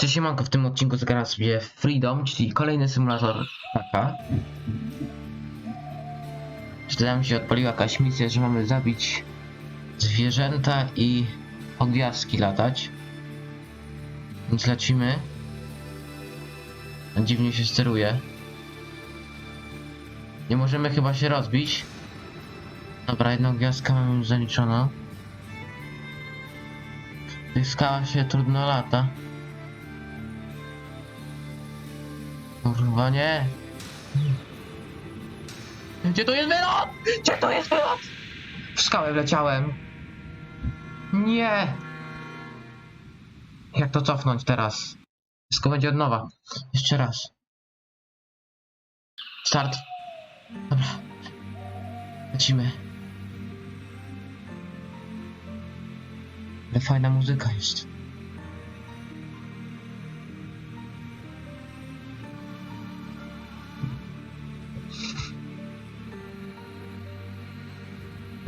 Cześć siemanko, w tym odcinku zagram sobie Freedom, czyli kolejny symulator. Wtedy nam się odpaliła jakaś misja, że mamy zabić zwierzęta i po gwiazdki latać. Więc lecimy. Dziwnie się steruje. Nie możemy chyba się rozbić. Dobra, jedną gwiazdkę mamy już zaliczoną. W tych się trudno lata. Kurwa nie. Gdzie to jest wylot? Gdzie to jest wylot? W skałę wleciałem. Nie. Jak to cofnąć teraz? Wszystko będzie od nowa. Jeszcze raz. Start. Dobra. Lecimy. Ale fajna muzyka jest.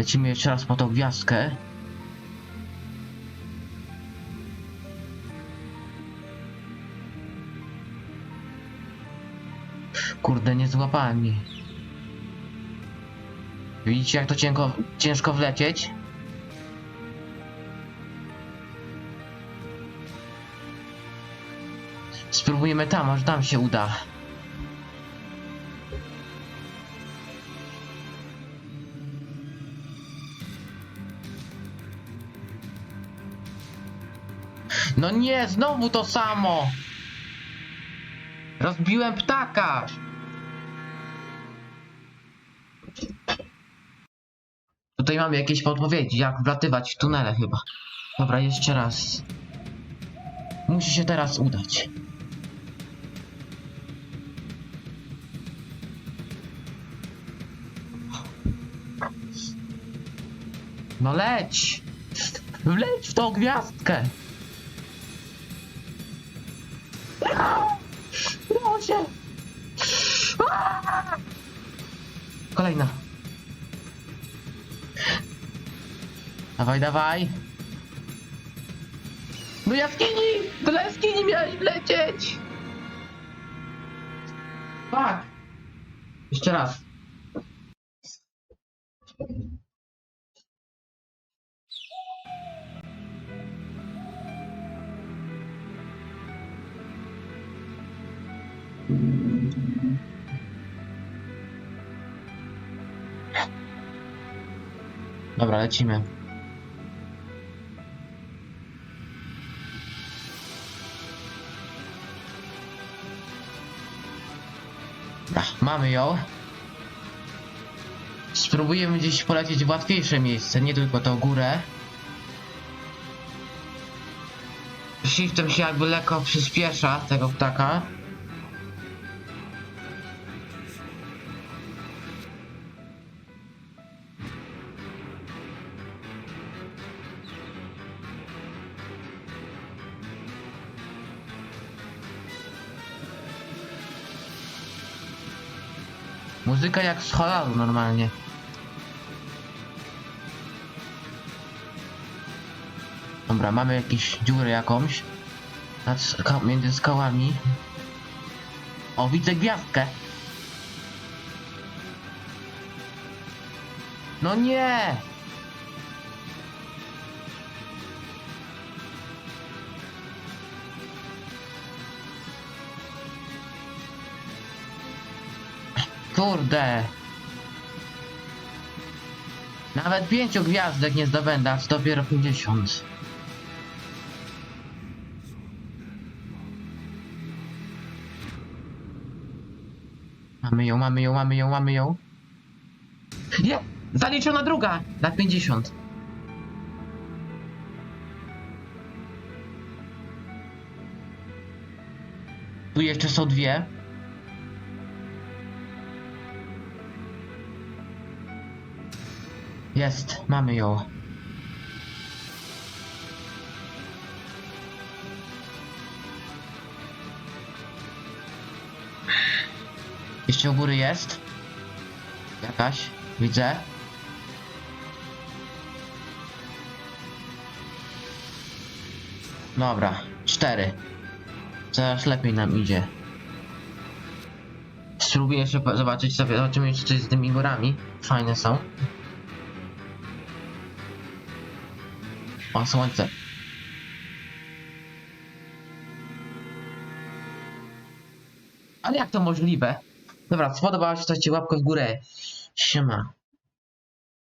Lecimy jeszcze raz po tą gwiazdkę. Kurde, nie złapałem jej. Widzicie jak to cienko, ciężko wlecieć? Spróbujemy tam, może tam się uda. No nie, znowu to samo! Rozbiłem ptaka! Tutaj mamy jakieś podpowiedzi, jak wlatywać w tunele chyba. Dobra, jeszcze raz. Musi się teraz udać. No leć! Wleć w tą gwiazdkę! Proszę! Kolejna. Dawaj, dawaj. Do jaskini! Do jaskini miałeś wlecieć! Tak. Jeszcze raz. Dobra, lecimy. Mamy ją. Spróbujemy gdzieś polecieć w łatwiejsze miejsce, nie tylko tą górę. Shiftem się jakby lekko przyspiesza tego ptaka. Muzyka jak z horroru normalnie. Dobra, mamy jakieś dziurę jakąś. Nad ska między skałami. O, widzę gwiazdkę. No nie! Kurde. Nawet pięciu gwiazdek nie co dopiero 50. Mamy ją, mamy ją, mamy ją, mamy ją. Nie! Zaliczona druga! Na 50. Tu jeszcze są dwie. Jest, mamy ją. Jeszcze u góry jest. Jakaś, widzę. Dobra, cztery. Coraz lepiej nam idzie. Spróbuję jeszcze zobaczyć sobie, zobaczymy jeszcze coś z tymi górami. Fajne są. O, słońce. Ale jak to możliwe? Dobra, spodobało się, to ci łapkę w górę. Siema.